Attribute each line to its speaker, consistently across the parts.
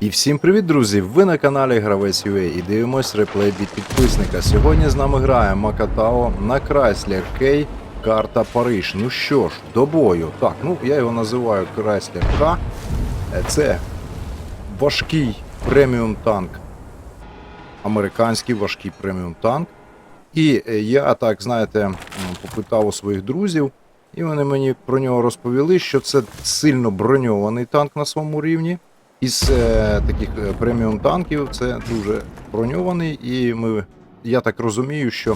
Speaker 1: І всім привіт, друзі! Ви на каналі Гравець UA і дивимось реплей від підписника. Сьогодні з нами грає Макатао на Chrysler K карта Париж. Ну що ж, до бою. Так, ну я його називаю Chrysler K. Е, Це важкий преміум танк. Американський важкий преміум танк. І е, я так, знаєте, попитав у своїх друзів, і вони мені про нього розповіли, що це сильно броньований танк на своєму рівні. Із е, таких е, преміум танків це дуже броньований, і ми, я так розумію, що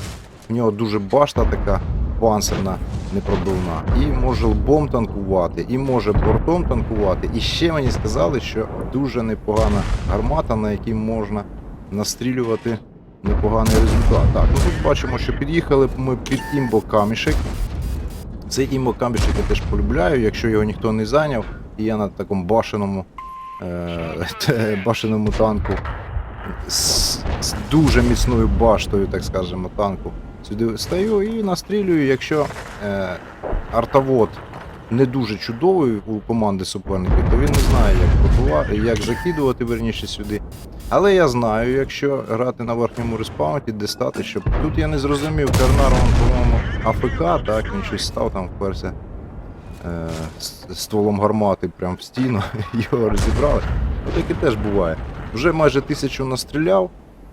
Speaker 1: в нього дуже башта така панцирна, непробивна, і може лбом танкувати, і може бортом танкувати. І ще мені сказали, що дуже непогана гармата, на якій можна настрілювати непоганий результат. Так, ну тут бачимо, що під'їхали ми під імбо камішек. Цей імбо камішек я теж полюбляю, якщо його ніхто не зайняв, і я на такому башеному е, башеному танку з, дуже міцною баштою, так скажемо, танку. Сюди стою і настрілюю, якщо е, артовод не дуже чудовий у команди суперників, то він не знає, як пробувати, як закидувати верніше сюди. Але я знаю, якщо грати на верхньому респаунті, де стати, щоб. Тут я не зрозумів, Карнар, по-моєму, АФК, так, він щось став там вперся стволом гармати прямо в стіну, його розібрали. Ну таке теж буває. Вже майже тисячу настріляв.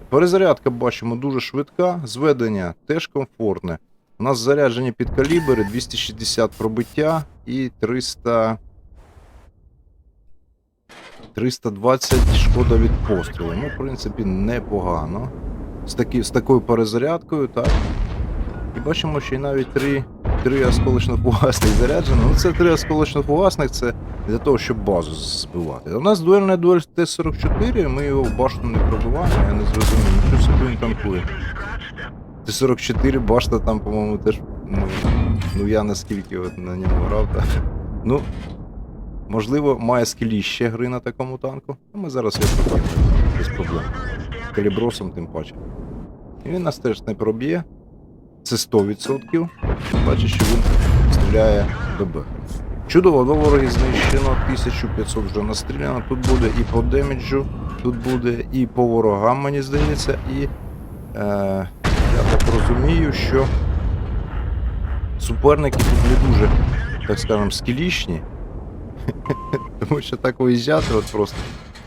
Speaker 1: Перезарядка бачимо дуже швидка, зведення теж комфортне. У нас заряджені під калібри 260 пробиття і 300. 320 шкода від пострілу. Ну, в принципі, непогано. З, такі, з такою перезарядкою, так. І бачимо, що й навіть три, три осколочно-фугасних заряджено. Ну, це три осколочно-фугасних, це для того, щоб базу збивати. У нас дуельна дуель Т-44, ми його в башту не пробиваємо, я не зрозумів, що собі він танкує. Т-44 башта там, по-моєму, теж. Ну, ну я наскільки от на ньому грав, так. Ну, можливо, має скіліще гри на такому танку. Ну, ми зараз його проб'ємо без проблем. Калібросом тим паче. І він нас теж не проб'є. Це 100%. Бачиш, що він стріляє до Б. Чудово, до ворогів знищено, 1500 вже настріляно. Тут буде і по деміджу, тут буде і по ворогам, мені здається, і е, я так розумію, що суперники тут не дуже, так скажемо, скілічні. Тому що так виїжджати, от просто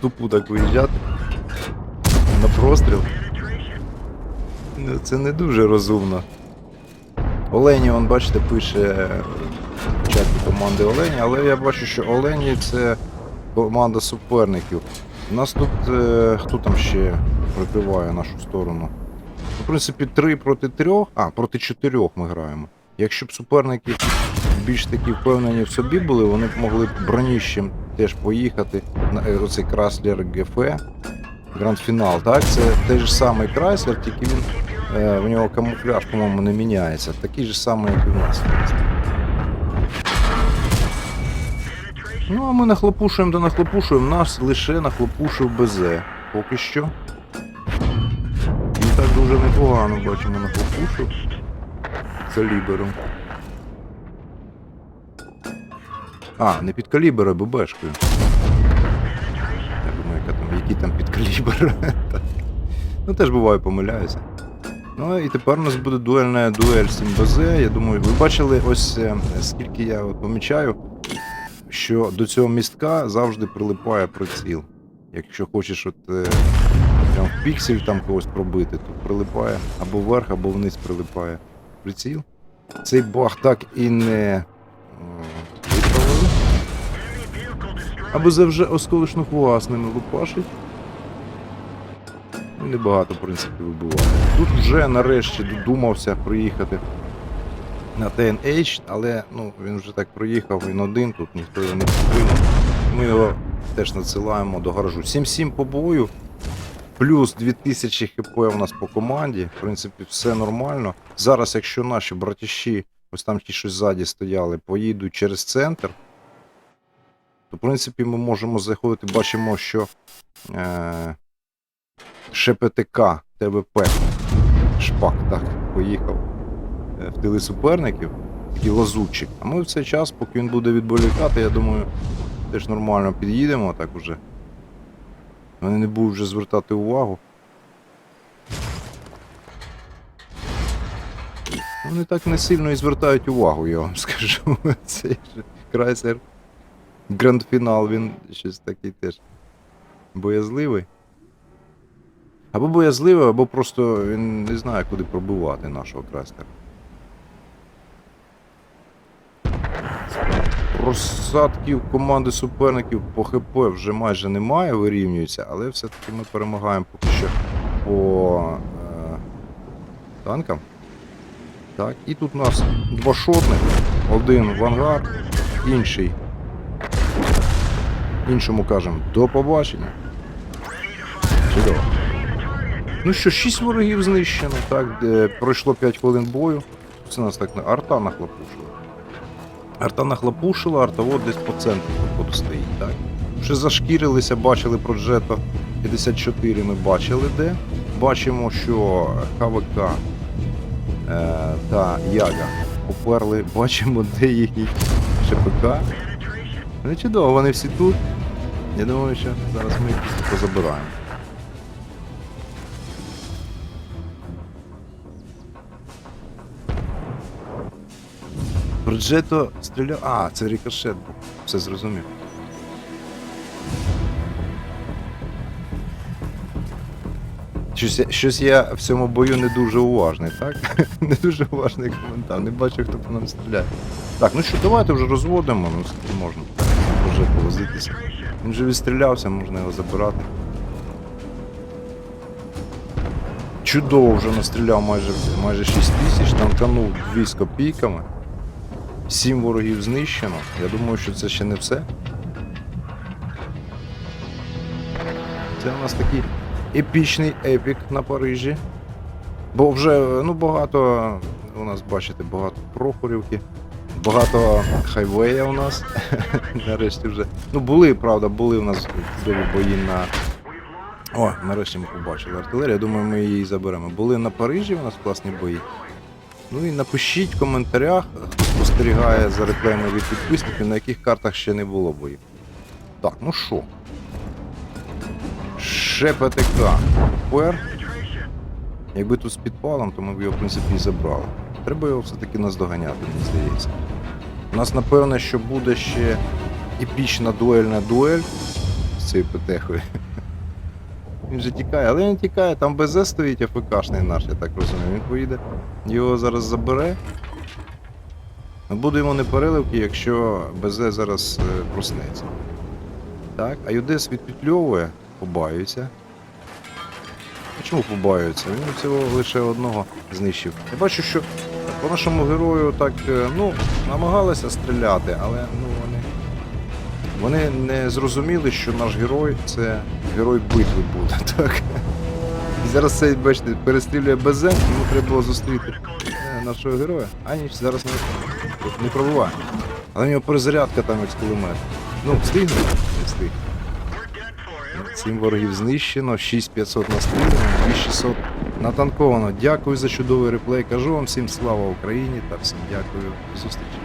Speaker 1: тупу так виїжджати на простріл. Ну, це не дуже розумно. Олені, он, бачите, пише в чаті команди Олені, але я бачу, що Олені це команда суперників. У нас тут е, хто там ще прикриває нашу сторону? Ну, в принципі, 3 проти 3, а, проти 4 ми граємо. Якщо б суперники більш такі впевнені в собі були, вони б могли б броніщем теж поїхати на е, оцей Краслер ГФ. Гранд фінал, так? Це той же самий Крайслер, тільки він в нього камуфляж, по-моєму, не міняється. Такий же самий, як і в нас. Ну, а ми нахлопушуємо да нахлопушуємо, нас лише нахлопушив БЗ. Поки що. І так дуже непогано бачимо нахлопушив. Калібером. А, не під калібр, а ББшкою. Я думаю, яка там, який там підкалібр. Так. ну теж буває, помиляюся. Ну і тепер у нас буде дуельна дуель з цим БЗ. Я думаю, ви бачили ось е, скільки я от помічаю, що до цього містка завжди прилипає приціл. Якщо хочеш от, е, прям в піксель там когось пробити, то прилипає або вверх, або вниз прилипає приціл. Цей баг так і не е, виправили. Або вже осколочно власними лупашить. Небагато, в принципі, вибиває. Тут вже нарешті додумався приїхати на TNH, але ну, він вже так проїхав, він один, тут ніхто його не підтримав. Ми його теж надсилаємо до гаражу. 7-7 по бою, плюс 2000 хп у нас по команді. В принципі, все нормально. Зараз, якщо наші братіші, ось там ті, що ззаді стояли, поїдуть через центр, то в принципі ми можемо заходити, бачимо, що е, ШПТК ТВП Шпак так поїхав е, в тили суперників, такий лазутчик. А ми в цей час, поки він буде відволікати, я думаю, теж нормально під'їдемо так уже. Вони не будуть вже звертати увагу. Вони так не сильно і звертають увагу, я вам скажу. Цей же Крайслер гранд-фінал, він щось такий теж боязливий. Або боязливий, або просто він не знає, куди пробивати нашого Крайслера. Розсадків команди суперників по ХП вже майже немає, вирівнюються, але все-таки ми перемагаємо поки що по е, танкам. Так, і тут у нас два шотних, один в ангар, інший. Іншому кажемо до побачення. Чудово. Ну що, 6 ворогів знищено, так, де пройшло 5 хвилин бою. Це нас так на арта нахлопушила. Арта нахлопушила, артовод десь по центру походу стоїть, так? Вже зашкірилися, бачили про Джето 54 ми бачили де. Бачимо, що ХВК е, та Яга поперли, бачимо, де їхній ШПК. Ну чудово, вони всі тут. Я думаю, що зараз ми їх позабираємо. Проджето стріляв. А, це рикошет був. Все зрозумів. Щось, щось я в цьому бою не дуже уважний, так? не дуже уважний коментар. Не бачу, хто по нам стріляє. Так, ну що, давайте вже розводимо, ну скільки можна вже повозитися. Він вже відстрілявся, можна його забирати. Чудово вже настріляв майже, майже 6 тисяч, танканув 2 з копійками. Сім ворогів знищено. Я думаю, що це ще не все. Це у нас такий епічний епік на Парижі. Бо вже ну, багато, у нас, бачите, багато Прохорівки, багато хайвея у нас. Нарешті вже. Ну, були, правда, були у нас чудові бої на. О, нарешті ми побачили артилерію. Я думаю, ми її заберемо. Були на Парижі у нас класні бої. Ну і напишіть в коментарях, спостерігає за реклами від підписників, на яких картах ще не було боїв. Так, ну що? Ще ПТК. Пер. Якби тут з підпалом, то ми б його, в принципі, і забрали. Треба його все-таки наздоганяти, мені здається. У нас, напевне, що буде ще епічна дуельна дуель з цією ПТХою. Він же тікає, але він тікає, там БЗ стоїть АФКшний наш, я так розумію. Він поїде, його зараз забере. Ми будемо не переливки, якщо БЗ зараз е, проснеться. Так, а Юдес відпетльовує, побаюється. Чому побаюється? Він цього лише одного знищив. Я бачу, що по нашому герою так, е, ну, намагалися стріляти, але ну, вони вони не зрозуміли, що наш герой це герой битви буде, так? І зараз цей, бачите, перестрілює БЗ, йому треба було зустріти е, нашого героя. А ні, зараз не, не пробуває. Але в нього перезарядка там як з кулемета. Ну, встигне? Не встиг. Сім ворогів знищено, 6500 настріляно, 2600 натанковано. Дякую за чудовий реплей. Кажу вам всім слава Україні та всім дякую. До зустрічі.